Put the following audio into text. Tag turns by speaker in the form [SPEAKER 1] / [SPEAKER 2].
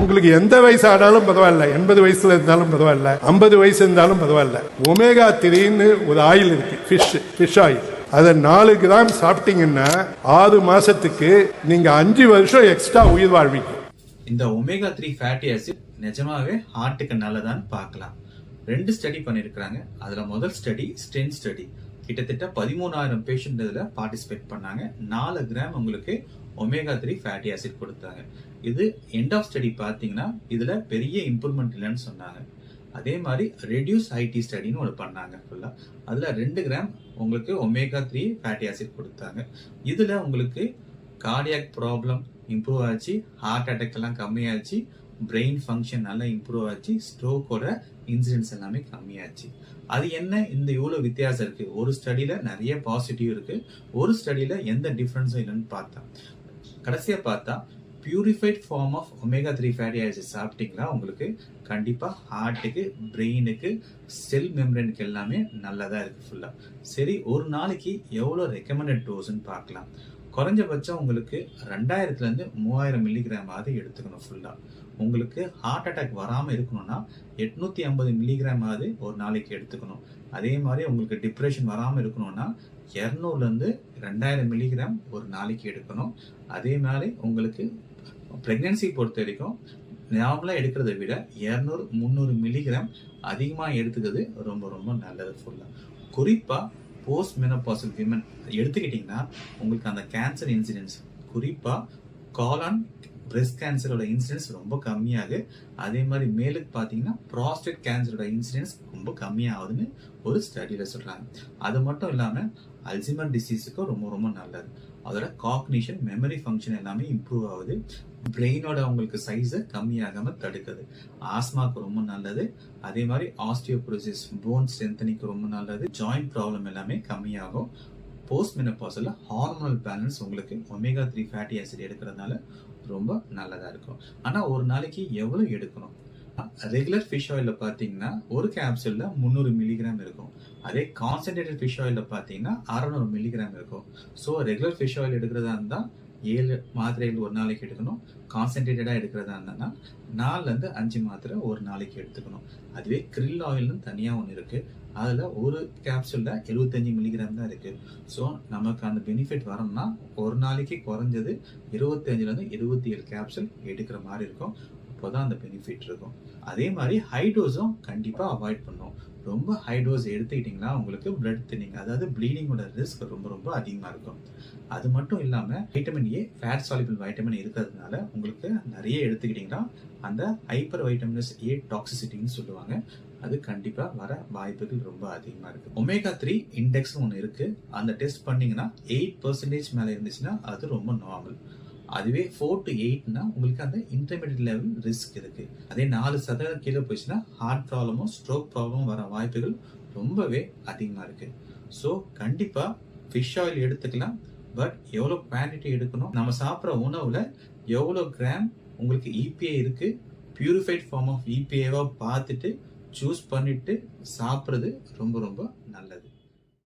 [SPEAKER 1] உங்களுக்கு எந்த வயசு ஆனாலும் பரவாயில்ல. எண்பது வயசுல இருந்தாலும் பரவாயில்ல. ஐம்பது வயசு இருந்தாலும் பரவாயில்ல. ஒமேகா த்ரீன்னு ஒரு ஆயில் இருக்கு. ஃபிஷ் ஃபிஷ் ஆயில் அதை நாலு கிராம் சாப்பிட்டீங்கன்னா ஆறு மாசத்துக்கு நீங்க அஞ்சு வருஷம் எக்ஸ்ட்ரா உயிர் வாழ்வீங்க.
[SPEAKER 2] இந்த ஒமேகா த்ரீ ஃபேட்டி ஆசிட் நிஜமாவே ஹார்ட்டுக்கு நல்லதான்னு பார்க்கலாம். ரெண்டு ஸ்டடி பண்ணியிருக்கிறாங்க அதில் முதல் ஸ்டடி ஸ்டென் ஸ்டடி கிட்டத்தட்ட பதிமூணாயிரம் பேஷண்ட் இதில் பார்ட்டிசிபேட் பண்ணாங்க. நாலு கிராம் உங்களுக்கு ஒமேகா த்ரீ ஃபேட்டி ஆசிட் கொடுத்தாங்க. இது எண்ட் ஆஃப் ஸ்டடி பார்த்தீங்கன்னா இதில் பெரிய இம்ப்ரூவ்மெண்ட் இல்லைன்னு சொன்னாங்க. அதே மாதிரி ரெடியூஸ் ஐடி ஸ்டடின்னு ஒன்று பண்ணாங்க ஃபுல்லாக அதில் ரெண்டு கிராம் உங்களுக்கு ஒமேகா த்ரீ ஃபேட்டி ஆசிட் கொடுத்தாங்க. இதில் உங்களுக்கு கார்டியாக் ப்ராப்ளம் இம்ப்ரூவ் ஆச்சு ஹார்ட் அட்டாக் எல்லாம் கம்மியாச்சு பிரெயின் ஃபங்க்ஷன் நல்லா இம்ப்ரூவ் ஆச்சு ஸ்ட்ரோக்கோட இன்சிடென்ட்ஸ் எல்லாமே கம்மியாச்சு. அது என்ன? இந்த இவ்வளோ வித்தியாசம் இருக்குது ஒரு ஸ்டடியில் நிறைய பாசிட்டிவ் இருக்குது ஒரு ஸ்டடியில் எந்த டிஃப்ரென்ஸும் இல்லைன்னு பார்த்தா கடைசியாக பார்த்தா purified form of omega three fatty acid சாப்பிட்டீங்களா? உங்களுக்கு கண்டிப்பாக ஹார்ட்டுக்கு பிரெயினுக்கு செல் மெம்பரனுக்கு எல்லாமே நல்லதாக இருக்குது ஃபுல்லாக சரி ஒரு நாளைக்கு எவ்வளோ ரெக்கமெண்டட் டோஸ்ன்னு பார்க்கலாம். குறைஞ்சபட்சம் உங்களுக்கு ரெண்டாயிரத்துலேருந்து மூவாயிரம் மில்லிகிராம் ஆகுது எடுத்துக்கணும் ஃபுல்லாக உங்களுக்கு ஹார்ட் அட்டாக் வராமல் இருக்கணும்னா எட்நூற்றி ஐம்பது மில்லிகிராம் ஆகுது ஒரு நாளைக்கு எடுத்துக்கணும். அதே மாதிரி உங்களுக்கு டிப்ரெஷன் வராமல் இருக்கணும்னா இரநூறுலேருந்து ரெண்டாயிரம் மில்லிகிராம் ஒரு நாளைக்கு எடுக்கணும். அதே மாதிரி உங்களுக்கு ப்ரெக்னென்சி பொறுத்த வரைக்கும் நார்மலாக எடுக்கிறத விட இரநூறு முந்நூறு மில்லிகிராம் அதிகமாக எடுத்துக்கிறது ரொம்ப ரொம்ப நல்லது ஃபுல்லாக குறிப்பாக போஸ்ட் மெனோபாசல் விமன் எடுத்துக்கிட்டிங்கன்னா உங்களுக்கு அந்த கேன்சர் இன்சிடென்ஸ் குறிப்பாக காலான் பிரெஸ்ட் கேன்சரோட இன்சிடென்ஸ் ரொம்ப கம்மியாகு. அதே மாதிரி மேலுக்கு பார்த்தீங்கன்னா ப்ராஸ்டேட் கேன்சரோட இன்சிடென்ஸ் ரொம்ப கம்மியாகுதுன்னு ஒரு ஸ்டடியில் சொல்கிறாங்க அது மட்டும் இல்லாமல் அல்சிமர் டிசீஸுக்கும் ரொம்ப ரொம்ப நல்லது. அதோட காக்னிஷன் மெமரி ஃபங்க்ஷன் எல்லாமே இம்ப்ரூவ் ஆகுது. பிரெயினோட உங்களுக்கு சைஸை கம்மியாகாமல் தடுக்குது. ஆஸ்மாக்கு ரொம்ப நல்லது. அதே மாதிரி ஆஸ்டியோப்ரோசிஸ் போன் ஸ்ட்ரென்தனிக்கு ரொம்ப நல்லது. ஜாயிண்ட் ப்ராப்ளம் எல்லாமே கம்மியாகும். போஸ்ட் மெனப்பாஸில் ஹார்மோனல் பேலன்ஸ் உங்களுக்கு ஒமேகா த்ரீ ஃபேட்டி ஆசிட் எடுக்கிறதுனால ரொம்ப நல்லதாக இருக்கும். ஆனால் ஒரு நாளைக்கு எவ்வளோ எடுக்கணும்? ரெகுலர் ஃபிஷ் ஆயிலில் பார்த்தீங்கன்னா ஒரு கேப்சூலில் முந்நூறு மில்லிகிராம் இருக்கும். அதே கான்சென்ட்ரேட்டட் ஃபிஷ் ஆயிலில் பார்த்தீங்கன்னா அறநூறு மில்லிகிராம் இருக்கும். ஸோ ரெகுலர் ஃபிஷ் ஆயில் எடுக்கிறதா இருந்தால் ஏழு மாத்திரைகள் ஒரு நாளைக்கு எடுக்கணும். கான்சென்ட்ரேட்டடாக எடுக்கிறதா இருந்தா நாலுலேருந்து அஞ்சு மாத்திரை ஒரு நாளைக்கு எடுத்துக்கணும். அதுவே கிரில் ஆயில்னு தனியாக ஒன்று இருக்குது அதில் ஒரு கேப்சூலில் எழுபத்தஞ்சி மில்லிகிராம் தான் இருக்குது ஸோ நமக்கு அந்த பெனிஃபிட் வரணும்னா ஒரு நாளைக்கு குறைஞ்சது இருபத்தஞ்சிலேருந்து இருபத்தி ஏழு கேப்சூல் எடுக்கிற மாதிரி இருக்கும். அப்போ தான் அந்த பெனிஃபிட் இருக்கும். அதே மாதிரி ஹை டோஸும் கண்டிப்பாக அவாய்ட் பண்ணும். ரொம்ப ஹை டோஸ் எடுத்துக்கிட்டிங்கன்னா உங்களுக்கு பிளட் தின்னிங் அதாவது ப்ளீடிங்கோட ரிஸ்க் ரொம்ப ரொம்ப அதிகமாக இருக்கும். அது மட்டும் இல்லாமல் vitamin A fat soluble vitamin இருக்கிறதுனால உங்களுக்கு நிறைய எடுத்துக்கிட்டிங்கன்னா அந்த ஹைப்பர் வைட்டமின்ஸ் ஏ டாக்ஸிசிட்டின்னு சொல்லுவாங்க. அது கண்டிப்பாக வர வாய்ப்புகள் ரொம்ப அதிகமாக இருக்குது ஒமேகா த்ரீ இண்டெக்ஸ் ஒன்று இருக்குது அந்த டெஸ்ட் பண்ணிங்கன்னா எயிட் பர்சன்டேஜ் மேலே இருந்துச்சுன்னா அது ரொம்ப நார்மல் அதுவே ஃபோர் டு எயிட்னா உங்களுக்கு அந்த இன்டர்மீடியட் லெவல் ரிஸ்க் இருக்கு. அதே நாலு சதவீதம் கீழே போயிடுச்சுன்னா ஹார்ட் ப்ராப்ளமும் ஸ்ட்ரோக் ப்ராப்ளமும் வர வாய்ப்புகள் ரொம்பவே அதிகமா இருக்கு. ஸோ கண்டிப்பா ஃபிஷ் ஆயில் எடுத்துக்கலாம். பட் எவ்வளோ குவான்டிட்டி எடுக்கணும்? நம்ம சாப்பிட்ற உணவுல எவ்வளோ கிராம் உங்களுக்கு இபிஏ இருக்கு? பியூரிஃபைட் ஃபார்ம் ஆஃப் இபிஏவாக பார்த்துட்டு சூஸ் பண்ணிட்டு சாப்பிட்றது ரொம்ப ரொம்ப நல்லது.